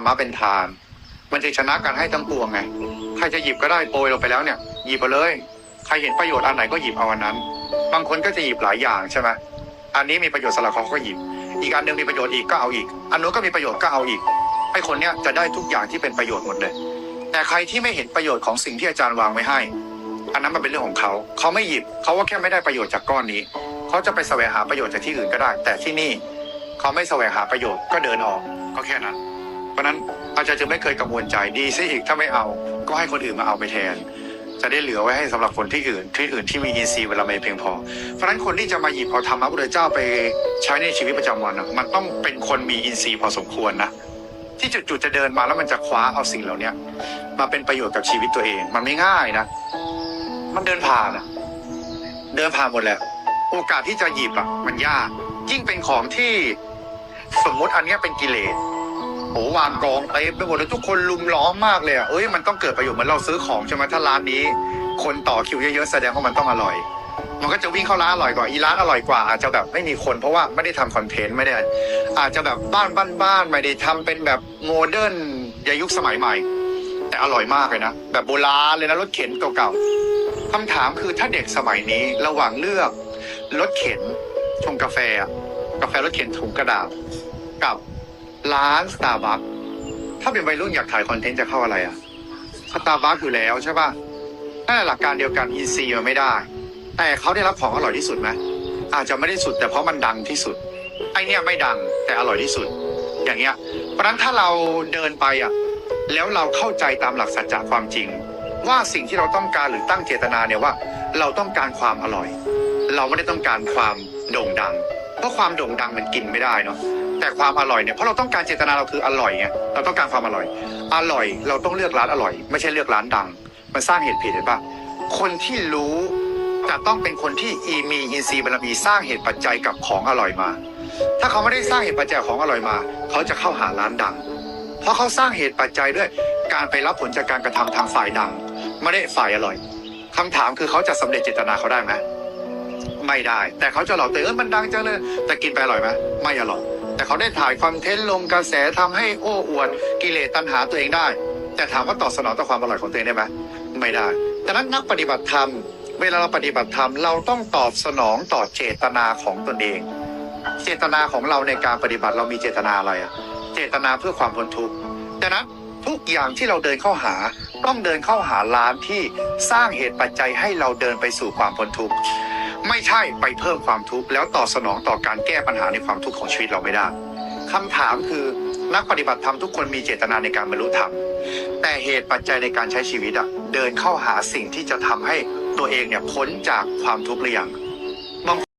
รมะเป็นทาน มันจะชนะการให้ทั้งปวงไงใครจะหยิบก็ได้โปรยลงไปแล้วเนี่ย หยิบมาเลย ใครเห็นประโยชน์อันไหนก็หยิบเอาอันนั้น บางคนก็จะหยิบหลายอย่างใช่ไหมอันนี้มีประโยชน์สำหรับเขาก็หยิบ อีกอันหนึ่งมีประโยชน์อีกก็เอาอีก อันนู้นก็มีประโยชน์ก็เอาอีกไอ้คนเนี้ยจะได้ทุกอย่างที่เป็นประโยชน์หมดเลย แต่ใครที่ไม่เห็นประโยชน์ของสิ่งที่อาจารย์วางไว้ให้ อันนั้นมันเป็นเรื่องของเขา เขาไม่หยิบ เขาว่าแค่ไม่ได้ประโยชน์จากก้อนนี้ เขาจะไปแสวงหาประโยชน์จากที่อื่นก็ได้ แต่ที่นี่ เขาไม่แสวงหาประโยชน์ก็เดินออก ก็แค่นั้น เพราะนั้นอาจารย์จะไม่เคยกังวลใจดีซิอีกถ้าไม่เอา ก็ให้คนอื่นมาเอาไปแทน จะได้เหลือไว้ให้สำหรับคนที่อื่นที่อื่นที่มีอินทรีย์เวลาไม่เพียงพอ เพราะนั้นคนที่จะมาหยิบเอาธรรมะพุทธเจ้าไปใช้ในชีวิตประจำวันนะมันต้องเป็นคนมีอินทรีย์พอสมควรนะที่จุดๆจะเดินมาแล้วมันจะคว้าเอาสิ่งเหล่านี้มาเป็นประโยชน์กับชีวิตตัวเอง มันไม่ง่ายนะ มันเดินผ่านอะเดินผ่านหมดแหละโอกาสที่จะหยิบอะมันยาก ยิ่งเป็นของที่สมมุติอันนี้เป็นกิเลส โอ้วางกองเต็มไปหมดเลยทุกคนลุมล้อมมากเลยอะเอ้ยมันต้องเกิดประโยชน์เหมือนเราซื้อของใช่ไหมถ้าร้านนี้ คนต่อคิวเยอะๆแสดงว่ามันต้องอร่อย มันก็จะวิ่งเข้าร้านอร่อยกว่าอีร้านอร่อยกว่า อาจจะแบบไม่มีคนเพราะว่าไม่ได้ทำคอนเทนต์ไม่ได้ อาจจะแบบบ้านบ้านบ้านๆไม่ได้ทำเป็นแบบโมเดิร์นในยุคสมัยใหม่ แต่อร่อยมากเลยนะแบบโบราณเลยนะรถเข็นเก่าๆคำถามคือถ้าเด็กสมัยนี้ระหว่างเลือกรถเข็นชงกาแฟ กาแฟรถเข็นถุงกระดาษกับ ร้านสตาร์บัคถ้าเป็นวัยรุ่นอยากถ่ายคอนเทนต์จะเข้าอะไรอะสตาร์บัคอยู่แล้วใช่ป่ะนั่นหลักการเดียวกันอินซีมันไม่ได้ แต่เขาได้รับของอร่อยที่สุดไหมอาจจะไม่ได้สุด แต่เพราะมันดังที่สุด ไอเนี่ยไม่ดังแต่อร่อยที่สุด อย่างเงี้ย เพราะฉะนั้นถ้าเราเดินไปอะ แล้วเราเข้าใจตามหลักสัจจะความจริง ว่าสิ่งที่เราต้องการหรือตั้งเจตนาเนี่ยว่า เราต้องการความอร่อย เราไม่ได้ต้องการความโด่งดัง เพราะความโด่งดังมันกินไม่ได้เนาะ แต่ความอร่อยเนี่ยเพราะเราต้องการเจตนาเราคืออร่อยไงเราต้องการความอร่อย อร่อยเราต้องเลือกร้านอร่อย ไม่ใช่เลือกร้านดัง มันสร้างเหตุผิดเห็นปะคนที่รู้จะต้องเป็นคนที่อีมีอินทรีบารมีสร้างเหตุปัจจัยกับของอร่อยมา ถ้าเขาไม่ได้สร้างเหตุปัจจัยของอร่อยมา เขาจะเข้าหาร้านดัง เพราะเขาสร้างเหตุปัจจัยด้วยการไปรับผลจากการกระทำทางฝ่ายดัง ไม่ได้ฝ่ายอร่อยคำถามคือเขาจะสำเร็จเจตนาเขาได้ไหมไม่ได้ แต่เขาจะหลอกตัวเออมันดังจังเลยแต่กินไปอร่อยไหมไม่อร่อย แต่เขาได้ถ่ายคอนเทนต์ลงกระแสทำให้โอ้อวดกิเลสตัณหาตัวเองได้ แต่ถามว่าตอบสนองต่อความอร่อยของตัวเองได้ไหมไม่ได้ดังนั้นนักปฏิบัติธรรม เวลาเราปฏิบัติธรรมเราต้องตอบสนองต่อเจตนาของตนเอง เจตนาของเราในการปฏิบัติเรามีเจตนาอะไรอะเจตนาเพื่อความพ้นทุกข์ดังนั้นทุกอย่างที่เราเดินเข้าหาต้องเดินเข้าหาร้านที่สร้างเหตุปัจจัยให้เราเดินไปสู่ความพ้นทุกข์ ไม่ใช่ไปเพิ่มความทุกข์แล้วตอบสนองต่อการแก้ปัญหาในความทุกข์ของชีวิตเราไม่ได้คำถามคือนักปฏิบัติธรรมทุกคนมีเจตนาในการบรรลุธรรม แต่เหตุปัจจัยในการใช้ชีวิตอะเดินเข้าหาสิ่งที่จะทำให้ตัวเองเนี่ยพ้นจากความทุกข์หรือยัง